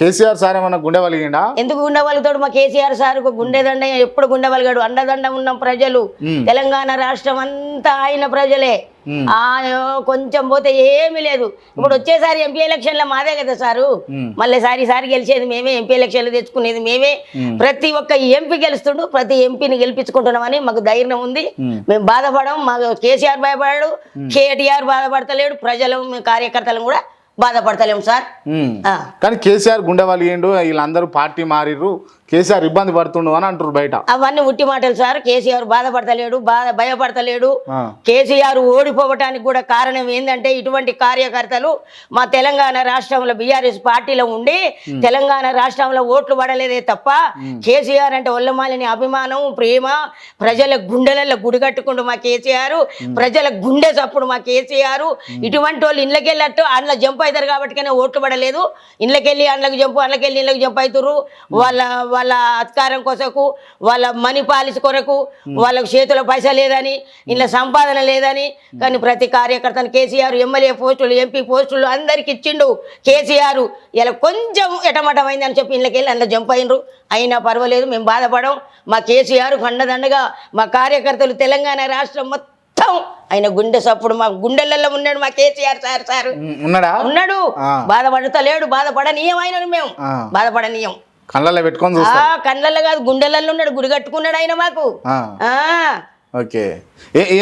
KCR sir ఏమన్నా గుండె వలిగిండా ఎందుకు గుండె వలుగుతాడు మా కేసీఆర్ సార్ గుండె దండ ఎప్పుడు గుండె వలిగాడు అండదండ ఉన్నాం ప్రజలు. తెలంగాణ రాష్ట్రం అంతా ఆయన ప్రజలే. ఆ కొంచెం పోతే ఏమీ లేదు ఇప్పుడు వచ్చేసారి ఎంపీ ఎలక్షన్లో మాదే కదా సారు. మళ్ళీ సారి సారి గెలిచేది మేమే ఎంపీ ఎలక్షన్లు తెచ్చుకునేది మేమే. ప్రతి ఒక్క ఎంపీ గెలుస్తుండు ప్రతి ఎంపీని గెలిపించుకుంటున్నామని మాకు ధైర్యం ఉంది మ్మ్. మేము బాధపడం మాకు కేసీఆర్ భయపడాడు కేటీఆర్ బాధపడతలేడు ప్రజలు కార్యకర్తలు కూడా బాధపడతలేము సార్. కానీ కేసీఆర్ గుండె వలిగిండు వీళ్ళందరూ పార్టీ మారిర్రు. కేసీఆర్ ఇబ్బంది పడుతుండు అని అంటారు బయట. అవన్నీ ఉట్టి మాటలు సార్. కేసీఆర్ బాధపడతలేడు బాధ భయపడతలేడు. కేసీఆర్ ఓడిపోవటానికి కూడా కారణం ఏంటంటే ఇటువంటి కార్యకర్తలు మా తెలంగాణ రాష్ట్రంలో బీఆర్ఎస్ పార్టీలో ఉండి తెలంగాణ రాష్ట్రంలో ఓట్లు పడలేదే తప్ప కేసీఆర్ అంటే ఒల్లమాలిని అభిమానం ప్రేమ ప్రజల గుండెలలో గుడి కట్టుకుంటూ మా కేసీఆర్ ప్రజల గుండె చప్పుడు మా కేసీఆర్. ఇటువంటి వాళ్ళు ఇళ్ళకి వెళ్ళట్టు అందులో జంప్ అవుతారు కాబట్టి ఓట్లు పడలేదు. ఇళ్ళకి వెళ్ళి అందులోకి జంపు అందులోకి వెళ్ళి ఇళ్ళకి జంప్ అవుతారు వాళ్ళ వాళ్ళ అధికారం కొరకు వాళ్ళ మనీ పాలిస్ కొరకు వాళ్ళకు చేతిలో పైసా లేదని ఇంట్లో సంపాదన లేదని కానీ ప్రతి కార్యకర్తను కేసీఆర్ ఎమ్మెల్యే పోస్టులు ఎంపీ పోస్టులు అందరికి ఇచ్చిండు కేసీఆర్. ఇలా కొంచెం ఎటమటమైంది అని చెప్పి ఇళ్ళకి వెళ్ళి అందులో జంప్ అయినరు. అయినా పర్వాలేదు మేము బాధపడం మా కేసీఆర్ కండదండగా మా కార్యకర్తలు తెలంగాణ రాష్ట్రం మొత్తం ఆయన గుండె సప్పుడు మా గుండెలలో ఉన్నాడు మా కేసీఆర్ సార్ సార్. ఉన్నాడా? ఉన్నాడు. ఆ. బాధపడతలేడు బాధపడనీయం ఆయన మేము. బాధపడనీయం. కళ్ళల్లో పెట్టుకొని ఆ చూస్తా కళ్ళల్లో కాదు గుండెలలో ఉన్నాడు గుడి కట్టుకున్నాడు ఆయన మాకు. ఓకే.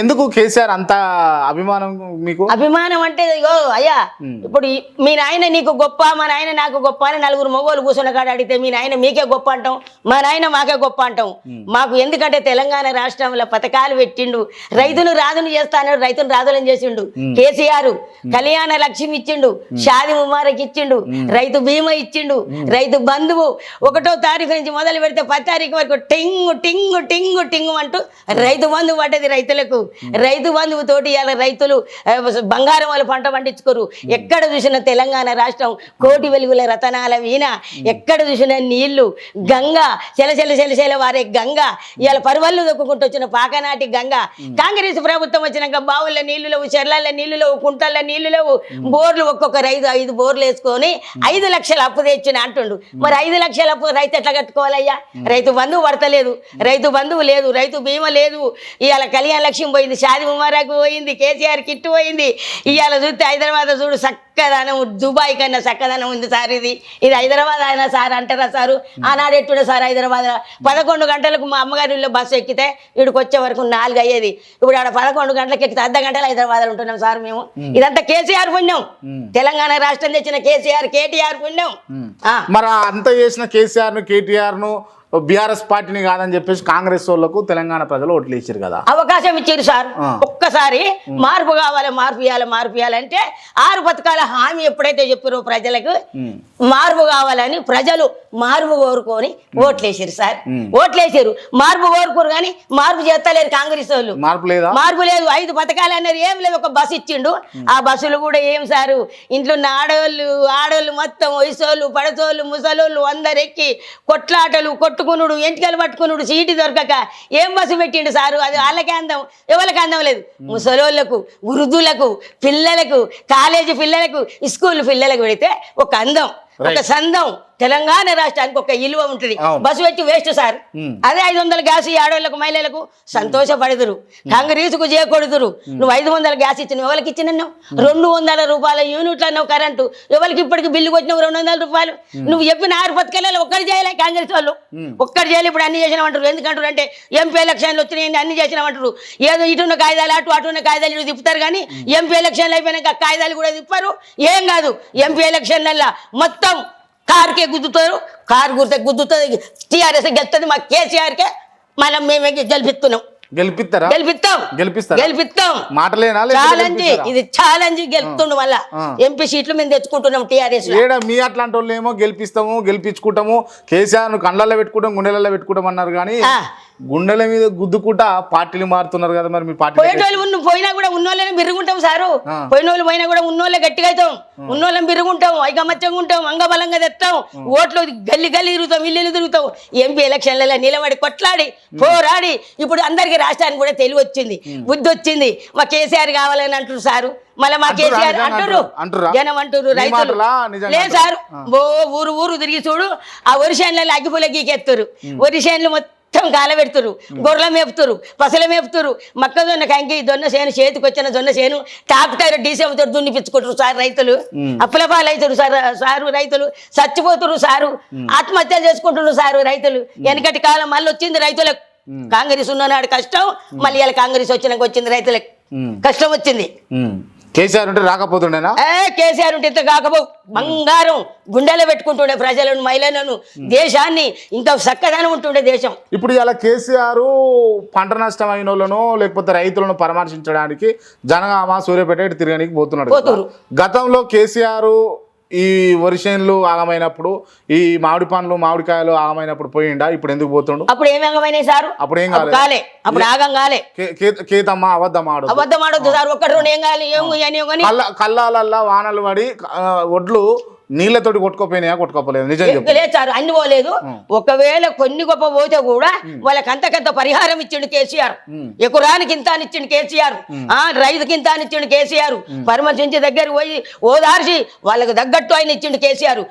ఎందుకు కేసీఆర్ అంత అభిమానం మీకు? అభిమానం అంటే ఇగో అయ్యా. ఇప్పుడు మీ నాయన నీకు గొప్ప మా నాయన నాకు గొప్ప అని నలుగురు మగవాళ్ళు కూర్చున్న కాడ అడిగితే మీ నాయన మీకే గొప్ప అంటాం మా నాయన మాకే గొప్ప అంటాం. మాకు ఎందుకంటే తెలంగాణ రాష్ట్రంలో పథకాలు పెట్టిండు రైతును రాజును చేస్తాను రైతును రాజులను చేసిండు. కేసీఆర్ కళ్యాణ లక్ష్మి ఇచ్చిండు షాది ముబారక్ ఇచ్చిండు రైతు బీమా ఇచ్చిండు రైతు బంధువు ఒకటో తారీఖు నుంచి మొదలు పెడితే పది తారీఖు వరకు టింగు టింగు టింగు టింగు అంటూ రైతు బంధువు పడ్డది రైతులకు. రైతు బంధువు తోటి ఇవాళ రైతులు బంగారం వాళ్ళు పంట పండించుకోరు. ఎక్కడ చూసినా తెలంగాణ రాష్ట్రం కోటి వెలుగుల రతనాల వీణ. ఎక్కడ చూసినా నీళ్ళు గంగ చెల చెల చెల చెల వారే గంగ. ఇవాళ పరువళ్ళు దొక్కుంటూ వచ్చిన పాకనాటి గంగ. కాంగ్రెస్ ప్రభుత్వం వచ్చినాక బావుల నీళ్ళు లేవు చెర్ల నీళ్ళు లేవు కుంటల నీళ్ళు లేవు. బోర్లు ఒక్కొక్క రైతు ఐదు బోర్లు వేసుకొని ఐదు లక్షల అప్పు తెచ్చిన అంటుండు. మరి ఐదు లక్షల అప్పు రైతు ఎట్లా కట్టుకోవాలయ్యా? రైతు బంధువు పడతలేదు. రైతు బంధువు లేదు రైతు బీమా లేదు. ఇవాళ కళ్యాణ లక్ష్యం పోయింది షాది ముబారక్ పోయింది కేసీఆర్ కిట్టు పోయింది. ఇవాళ చూస్తే హైదరాబాద్ చూడు చక్కదనం దుబాయ్ కన్నా చక్కదనం ఉంది సార్ ఇది. ఇది హైదరాబాద్ అయినా సార్ అంటారా సారు? ఆనాడు ఎట్టుడే సార్ హైదరాబాద్? పదకొండు గంటలకు మా అమ్మగారి ఇల్లు బస్సు ఎక్కితే ఇక్కడికి వచ్చే వరకు నాలుగు అయ్యేది. ఇప్పుడు ఆడ పదకొండు గంటలకు ఎక్కితే అర్ధ గంటలు హైదరాబాద్ ఉంటున్నాం సార్ మేము. ఇదంతా కేసీఆర్ పుణ్యం. తెలంగాణ రాష్ట్రం తెచ్చిన కేసీఆర్ కేటీఆర్ పుణ్యం. మరి అంత చేసిన కేసీఆర్ను కేటీఆర్ను బీఆర్ఎస్ పార్టీని కాదని చెప్పేసి కాంగ్రెస్ వాళ్ళకు తెలంగాణ ప్రజలు ఓట్లు వేసారు కదా. అవకాశం ఇచ్చారు సార్. ఒక్కసారి మార్పు కావాలి మార్పు ఇవ్వాలి మార్పు ఇవ్వాలంటే ఆరు పథకాల హామీ ఎప్పుడైతే చెప్పారో ప్రజలకు. మార్పు కావాలని ప్రజలు మార్పు కోరుకొని ఓట్లేసారు సార్. ఓట్లేసారు మార్పు కోరుకోరు కానీ మార్పు చేస్తలేరు కాంగ్రెస్ వాళ్ళు. మార్పు లేదా? మార్పు లేదు. ఐదు పథకాలు అన్నారు ఏం లేదు ఒక బస్సు ఇచ్చిండు. ఆ బస్సులు కూడా ఏం సారు? ఇంట్లో ఉన్న ఆడవాళ్ళు ఆడవాళ్ళు మొత్తం వయసోళ్ళు పడతోళ్ళు ముసలోళ్ళు అందరు ఎక్కి కొట్లాటలు కొట్టుకునుడు ఎంటికలు పట్టుకునుడు సీటు దొరకక ఏం బస్సు పెట్టిండు సారు? అది వాళ్ళకే అందం ఎవరికి అందం లేదు. ముసలోళ్ళకు వృద్ధులకు పిల్లలకు కాలేజీ పిల్లలకు స్కూల్ పిల్లలకు పెడితే ఒక అందం. ఒక సందం. తెలంగాణ రాష్ట్రానికి ఒక ఇలువ ఉంటుంది. బస్సు పెట్టి వేస్ట్ సార్. ఉమ్. అదే ఐదు వందల గ్యాస్ ఈ ఆడవాళ్ళకు మహిళలకు సంతోషపడుదురు కాంగ్రెస్కు చేయకూడదురు నువ్వు ఐదు వందల గ్యాస్ ఇచ్చిన ఎవరికి ఇచ్చినావు రెండు వందల రూపాయల యూనిట్లు అన్నావు కరెంటు ఎవరికి ఇప్పటికి బిల్లు కొట్టినావు రెండు వందల రూపాయలు? నువ్వు చెప్పిన ఆరు పథకాలలో ఒక్కటి చేయలే కాంగ్రెస్ వాళ్ళు. ఒక్కటి చేయాలి ఇప్పుడు అన్ని చేసినామంటారు ఎందుకంటారు అంటే ఎంపీ ఎలక్షన్లు వచ్చినాయి అన్ని చేసినామంటారు ఏదో ఇటున్న కాయిదాలు అటు అటున్న కాయిదాలు ఇటు తిప్పుతారు కానీ ఎంపీ ఎలక్షన్లు అయిపోయినాక కాయిదాలు కూడా తిప్పారు. ఏం కాదు. ఎంపీ ఎలక్షన్లలో మొత్తం కారుకే గుద్దుతారు? కారు గుర్తే గుద్దుతుంది టీఆర్ఎస్ గెలుస్తుంది మా కేసీఆర్కే. మనం మేమే గెలిపిస్తున్నాం. గెలిపిస్తారా? గెలిపిస్తాం. గెలిపిస్తారా? గెలిపిస్తాం. మాటలేనా ఛాలెంజ్? ఇది ఛాలెంజ్ మళ్ళా. ఆ. ఎంపీ సీట్లు మేము తెచ్చుకుంటున్నాం టీఆర్ఎస్ ఏడ మీ అట్లాంటి వాళ్ళు ఏమో గెలిపిస్తాము గెలిపించుకుంటాము. కేసీఆర్ను కళ్ళల్లో పెట్టుకుంటాం గుండెలలో పెట్టుకుంటాం అన్నారు కానీ. గుండెల మీద గుద్దుకుంటా పార్టీలు మారుతున్నారు కదా మరి మీ పార్టీ పోయేటోళ్ళు పోయినా కూడా ఉన్నోళ్ళని బిరుగుంటాం సారు. పోయిన వాళ్ళు పోయినా కూడా ఉన్నోళ్ళే గట్టిగా అవుతాం. ఉన్నోళ్ళని బిరుగుంటాం ఐకమత్యంగా ఉంటాం అంగబలంగా తెస్తాం. ఓట్లు గల్లి గల్లి తిరుగుతాం ఇల్లు తిరుగుతాం. ఎంపీ ఎలక్షన్లలో నిలబడి కొట్లాడి పోరాడి ఇప్పుడు అందరికి రాష్ట్రానికి కూడా తెలివి వచ్చింది బుద్ధి వచ్చింది. మా కేసీఆర్ కావాలని అంటారు సారు. మళ్ళీ మా కేసీఆర్ అంటారు? జనం అంటారు రైతులు. లేదు సార్. ఓ ఊరు ఊరు తిరిగి చూడు ఆ వరిషాన్లలో అగ్గిపుల గీకెత్తురు వరిషాన్లు మొత్తం కాలబెడుతురు గొర్రెల మేపుతురు పసల మేపుతురు మొక్కజొన్న కంకి జొన్న చేను చేతికి వచ్చిన జొన్న చేను ట్రాక్టర్ డీసెంతో దున్నిపించుకుంటారు సార్ రైతులు. అప్పుల పాలవుతారు సార్ సారు రైతులు. చచ్చిపోతురు సారు. ఆత్మహత్యలు చేసుకుంటున్నారు సారు రైతులు. వెనకటి కాలం మళ్ళీ వచ్చింది రైతులకు. కాంగ్రెస్ ఉన్ననాడు కష్టం మళ్ళీ ఇలా కాంగ్రెస్ వచ్చినాక వచ్చింది రైతులకు. కష్టం వచ్చింది. కేసీఆర్ ఉంటే రాకపోతుండేనా? ఏ కేసీఆర్ ఉంటే ఇంత కాకపో బంగారం గుండెలో పెట్టుకుంటుండే ప్రజలను మహిళలను దేశాన్ని. ఇంకా చక్కదనం ఉంటుండే దేశం. ఇప్పుడు ఇలా కేసీఆర్ పంట నష్టం అయిన వాళ్ళను లేకపోతే రైతులను పరామర్శించడానికి జనగామ సూర్యాపేట తిరగడానికి పోతున్నాడు. గతంలో కేసీఆర్ ఈ వరిసేన్లు ఆగమైనప్పుడు ఈ మామిడి పండ్లు మామిడికాయలు ఆగమైనప్పుడు పోయిండా? ఇప్పుడు ఎందుకు పోతుండు? అప్పుడు ఏం అంగమైనాయి సారు? అప్పుడు ఏం కాలే. అప్పుడు ఆగం కాలే. కేతమ్మ అబద్ధం ఆడదు అబద్ధం ఆడొద్దు సార్. ఒక్కటి రెండు ఏం కావాలి ఏం కళ్ళాలల్లా వానలు పడి ఒడ్లు నీళ్ళతోటి కొట్టుకోపోయినాయా కొట్టుకోపోలేదు? నిజం చెప్పు. లేదు సార్ అన్ని పోలేదు. ఒకవేళ కొన్ని గొప్ప పోతే కూడా వాళ్ళకి అంతకంత పరిహారం ఇచ్చిండు కేసీఆర్. ఎకురానికి ఇంత అని ఇచ్చిండు కేసీఆర్. ఆ రైతుకి ఇంత అని ఇచ్చిండు కేసీఆర్. పరామర్శించి దగ్గర పోయి ఓదార్చి వాళ్ళకి తగ్గట్టు ఆయన ఇచ్చిండు కేసీఆర్.